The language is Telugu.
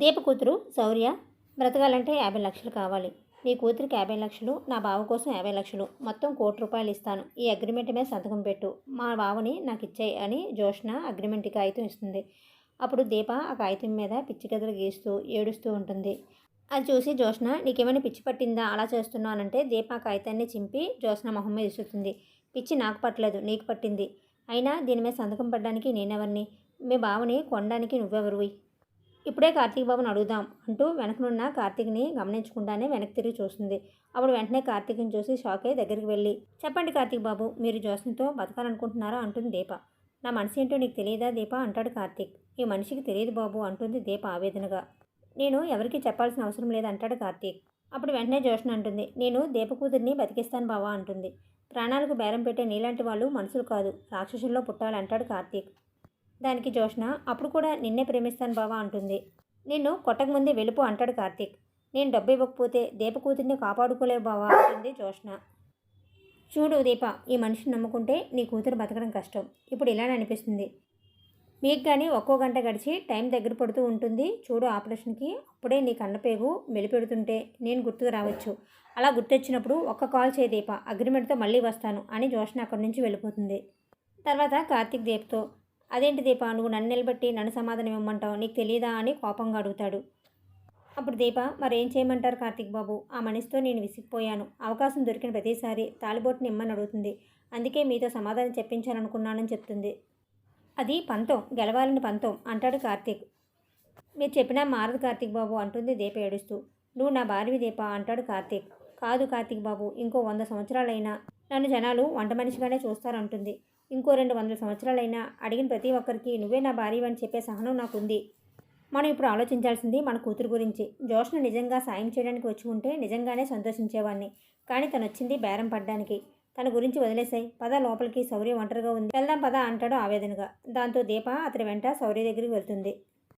దీప కూతురు శౌర్య బ్రతకాలంటే యాభై లక్షలు కావాలి. నీ కూతురికి యాభై లక్షలు నా బావ కోసం యాభై లక్షలు. మొత్తం కోటి రూపాయలు ఇస్తాను. ఈ అగ్రిమెంట్ మీద సంతకం పెట్టు. మా బావని నాకు ఇచ్చేయి అని జోష్న అగ్రిమెంట్ కాగితం ఇస్తుంది. అప్పుడు దీప ఆ కాగితం మీద పిచ్చి కథలు గీస్తూ ఏడుస్తూ ఉంటుంది. అది చూసి జోష్న నీకేమైనా పిచ్చి పట్టిందా? అలా చేస్తున్నానంటే దీప ఆ కాగితాన్ని చింపి జోష్న మొహం మీద ఇస్తుంది పిచ్చి నాకు పట్టలేదు నీకు పట్టింది. అయినా దీని మీద సంతకం పడడానికి నేనెవరిని? మీ బావని కొనడానికి నువ్వెవరువి ఇప్పుడే కార్తీక్ బాబుని అడుగుదాం అంటూ వెనకనున్న కార్తీక్ని గమనించకుండానే వెనక్కి తిరిగి చూస్తుంది. అప్పుడు వెంటనే కార్తీక్ని చూసి షాక్ అయ్యి దగ్గరికి వెళ్ళి చెప్పండి కార్తీక్ బాబు మీరు జోస్నితో బతకాలనుకుంటున్నారా? అంటుంది దీప. నా మనసు ఏంటో నీకు తెలియదా దీప? అంటాడు కార్తీక్. ఈ మనిషికి తెలియదు బాబు అంటుంది దీప ఆవేదనగా. నేను ఎవరికీ చెప్పాల్సిన అవసరం లేదు అంటాడు కార్తీక్. అప్పుడు వెంటనే జోష్న అంటుంది నేను దీప కూతుర్ని బతికిస్తాను బావా అంటుంది. ప్రాణాలకు బేరం పెట్టే నీలాంటి వాళ్ళు మనుషులు కాదు రాక్షసుల్లో పుట్టాలి అంటాడు కార్తీక్. దానికి జోష్న అప్పుడు కూడా నిన్నే ప్రేమిస్తాను బావా అంటుంది. నిన్ను కొట్టకముందే వెలుపు అంటాడు కార్తీక్. నేను డబ్బు ఇవ్వకపోతే దీప కూతుర్ని కాపాడుకోలేవు బావా అంటుంది జోష్న. చూడు దీప ఈ మనిషిని నమ్ముకుంటే నీ కూతురు బతకడం కష్టం. ఇప్పుడు ఇలానే అనిపిస్తుంది. మీకు కానీ ఒక్కో గంట గడిచి టైం దగ్గర పడుతూ ఉంటుంది. చూడు ఆపరేషన్కి అప్పుడే నీ కన్నపేగు మెలిపెడుతుంటే నేను గుర్తుకు రావచ్చు. అలా గుర్తొచ్చినప్పుడు ఒక్క కాల్ చేయి దీప అగ్రిమెంట్తో మళ్ళీ వస్తాను అని జోష్న అక్కడి నుంచి వెళ్ళిపోతుంది. తర్వాత కార్తీక్ దీప్తో అదేంటి దీప? నువ్వు నన్ను నిలబెట్టి నన్ను సమాధానం ఇవ్వమంటావు? నీకు తెలియదా అని కోపంగా అడుగుతాడు. అప్పుడు దీప మరేం చేయమంటారు కార్తీక్ బాబు? ఆ మనిషితో నేను విసిగిపోయాను. అవకాశం దొరికిన ప్రతిసారి తాలిబోటుని ఇమ్మని అడుగుతుంది. అందుకే మీతో సమాధానం చెప్పించాలనుకున్నానని చెప్తుంది. అది పంతం గెలవాలని పంతం అంటాడు కార్తీక్. మీరు చెప్పినా మారదు కార్తీక్ బాబు అంటుంది దీప ఏడుస్తూ. నువ్వు నా భార్య దీప అంటాడు కార్తీక్. కాదు కార్తీక్ బాబు ఇంకో వంద సంవత్సరాలైనా నన్ను జనాలు వంట మనిషిగానే చూస్తారంటుంది. ఇంకో రెండు వందల సంవత్సరాలైనా అడిగిన ప్రతి ఒక్కరికి నువ్వే నా భార్య అని చెప్పే సహనం నాకుంది. మనం ఇప్పుడు ఆలోచించాల్సింది మన కూతురు గురించి. జోష్ను నిజంగా సాయం చేయడానికి వచ్చి ఉంటే నిజంగానే సంతోషించేవాడిని కానీ తను వచ్చింది బేరం పడ్డానికి. తన గురించి వదిలేసాయి. పద లోపలికి శౌర్య ఒంటరిగా ఉంది. వెళ్దాం పద అంటాడు ఆవేదనగా. దాంతో దీప అతని వెంట శౌర్య దగ్గరికి వెళ్తుంది.